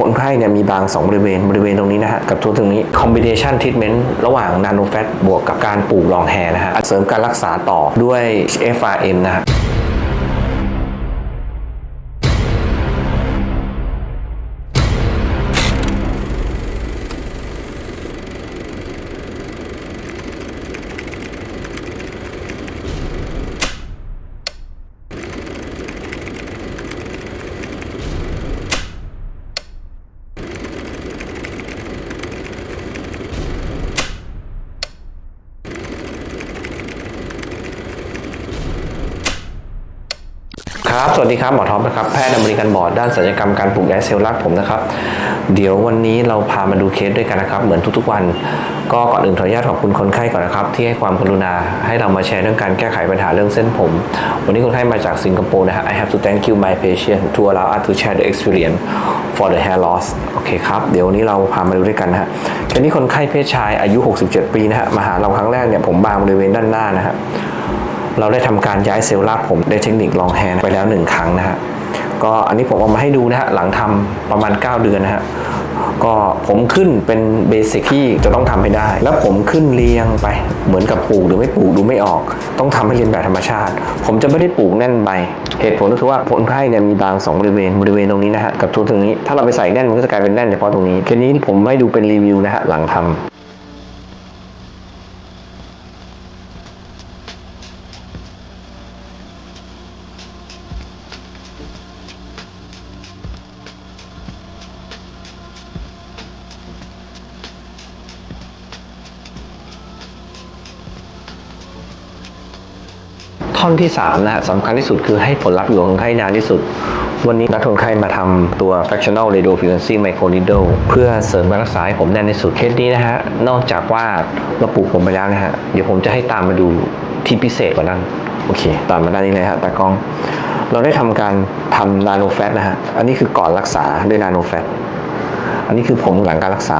คนไข้เนี่ยมีบาง 2 บริเวณบริเวณตรงนี้นะฮะกับตัวตรงนี้คอมบิเนชันทรีทเมนต์ระหว่างนาโนแฟตบวกกับการปลูกรองแฮนะฮะเสริมการรักษาต่อด้วย FRM นะฮะ ครับ สวัสดีครับหมอท็อปนะครับ แพทย์อเมริกันบอร์ดด้านศัลยกรรมการปลูกย้ายเซลล์รากผมนะครับ เดี๋ยววันนี้เราพามาดูเคสด้วยกันนะครับ เหมือนทุกๆวัน ก็ก่อนอื่นขออนุญาตขอบคุณคนไข้ก่อนนะครับ ที่ให้ความกรุณาให้เรามาแชร์เรื่องการแก้ไขปัญหาเรื่องเส้นผม วันนี้คนไข้มาจากสิงคโปร์นะฮะ I have to thank you my patient to allow us to share the experience for the hair loss โอเคครับ เดี๋ยววันนี้เราพามาดูด้วยกันนะฮะเคสนี้คนไข้เพศชายอายุ 67 ปีนะฮะมาหาเราครั้งแรกเนี่ยผมบางบริเวณด้านหน้านะฮะ เราได้ทำการย้ายเซลล์รากผมด้วยเทคนิคลองแฮนไปแล้วหนึ่งครั้งนะฮะก็อันนี้ผมเอามาให้ดูนะฮะหลังทำประมาณ 9 เดือนนะฮะก็ผมขึ้นเป็นเบสิกที่จะต้องทำให้ได้ แล้วผมขึ้นเรียงไปเหมือนกับปลูกหรือไม่ปลูกดูไม่ออก ต้องทำให้เรียนแบบธรรมชาติ ผมจะไม่ได้ปลูกแน่นไปเหตุผลก็คือว่าคนไข้เนี่ยมีบางสองบริเวณบริเวณตรงนี้นะฮะกับตัวตรงนี้ ถ้าเราไปใส่แน่นมันก็จะกลายเป็นแน่นเฉพาะตรงนี้ทีนี้ผมให้ดูเป็นรีวิวนะฮะหลังทำ ท่อนที่3นะฮะสำคัญที่สุดคือให้ผลลัพธ์อยู่คนไข้นานที่สุด วันนี้นัดคนไข้มาทำตัว fractional radio frequency microneedle เพื่อเสริมการรักษาให้ผมแน่นที่สุดเคสนี้นะฮะนอกจากว่าเราปลูกผมไปแล้วนะฮะเดี๋ยวผมจะให้ตามมาดูที่พิเศษกว่านั้นโอเคตามมาด้านนี้เลยฮะตากล้อง เราได้ทำการทำนาโนแฟตนะฮะอันนี้คือก่อนรักษาด้วยนาโนแฟตอันนี้คือผมหลังการรักษา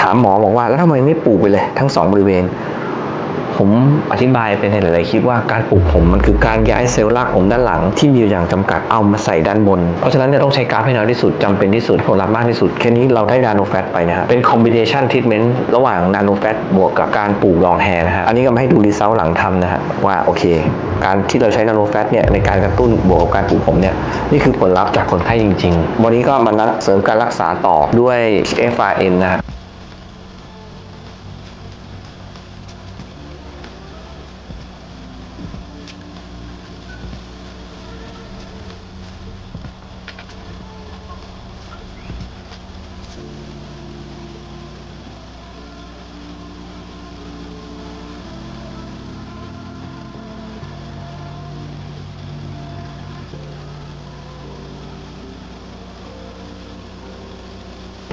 ถามหมอบอกว่าแล้วทำไมไม่ปลูกไปเลย ทั้งสองบริเวณ ผมอธิบายไปในหลายๆคลิปว่าการปลูกผมมันคือการย้ายเซลล์รากผมด้านหลังที่มีอยู่อย่างจำกัดเอามาใส่ด้านบน เพราะฉะนั้นเนี่ยต้องใช้กราฟให้น้อยที่สุดจำเป็นที่สุดผลลัพธ์มากที่สุด แค่นี้เราได้นาโนแฟตไปนะฮะเป็นคอมบิเนชันทรีทเมนต์ระหว่างนาโนแฟตบวกกับการปลูกรองแฮนะฮะอันนี้ก็มาให้ดูรีเซลหลังทำนะฮะว่าโอเค การที่เราใช้นาโนแฟตเนี่ยในการกระตุ้นบวกกับการปลูกผมเนี่ยนี่คือผลลัพธ์จากคนไข้จริง ๆ วันนี้ก็มานัดเสริมการรักษาต่อด้วย FRN นะฮะ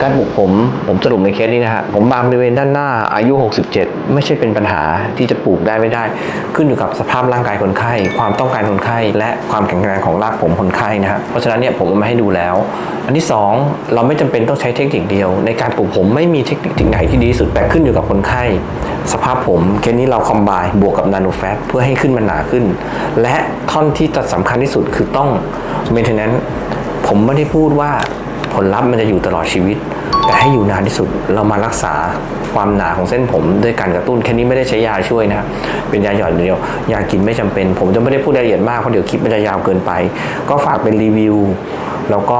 การปลูกผม ผมสรุปในเคสนี้นะฮะ ผมบางบริเวณด้านหน้าอายุ 67 ไม่ใช่เป็นปัญหาที่จะปลูกได้ไม่ได้ ขึ้นอยู่กับสภาพร่างกายคนไข้ ความต้องการคนไข้ และความแข็งแรงของรากผมคนไข้นะฮะ เพราะฉะนั้นเนี่ยผมเอามาให้ดูแล้ว อันที่ 2 เราไม่จำเป็นต้องใช้เทคนิคเดียว ในการปลูกผมไม่มีเทคนิคไหนที่ดีที่สุด แต่ขึ้นอยู่กับคนไข้ สภาพผมเคสนี้เราคอมไบบวกกับนาโนแฟตเพื่อให้ขึ้นมันหนาขึ้น และท่อนที่สำคัญที่สุดคือต้อง maintenance ผมไม่ได้พูดว่า ผลลัพธ์มันจะอยู่ตลอดชีวิต แต่ให้อยู่นานที่สุดเรามารักษาความหนาของเส้นผมด้วยการกระตุ้นแค่นี้ไม่ได้ใช้ยาช่วยนะเป็นยาหยอดเดียวยากินไม่จำเป็น ผมจะไม่ได้พูดรายละเอียดมากเพราะเดี๋ยวคลิปมันจะยาวเกินไป ก็ฝากเป็นรีวิวแล้วก็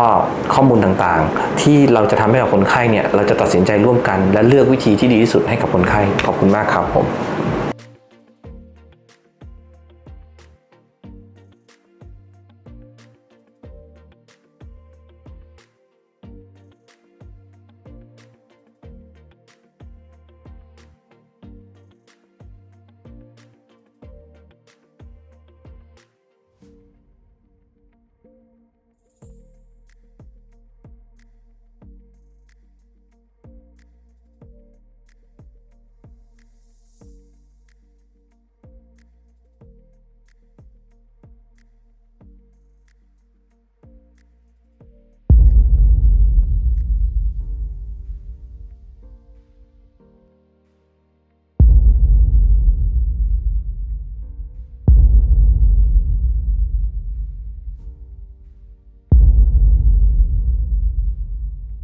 ข้อมูลต่างๆ ที่เราจะทำให้กับคนไข้เนี่ยเราจะตัดสินใจร่วมกัน และเลือกวิธีที่ดีที่สุดให้กับคนไข้ขอบคุณมากครับผม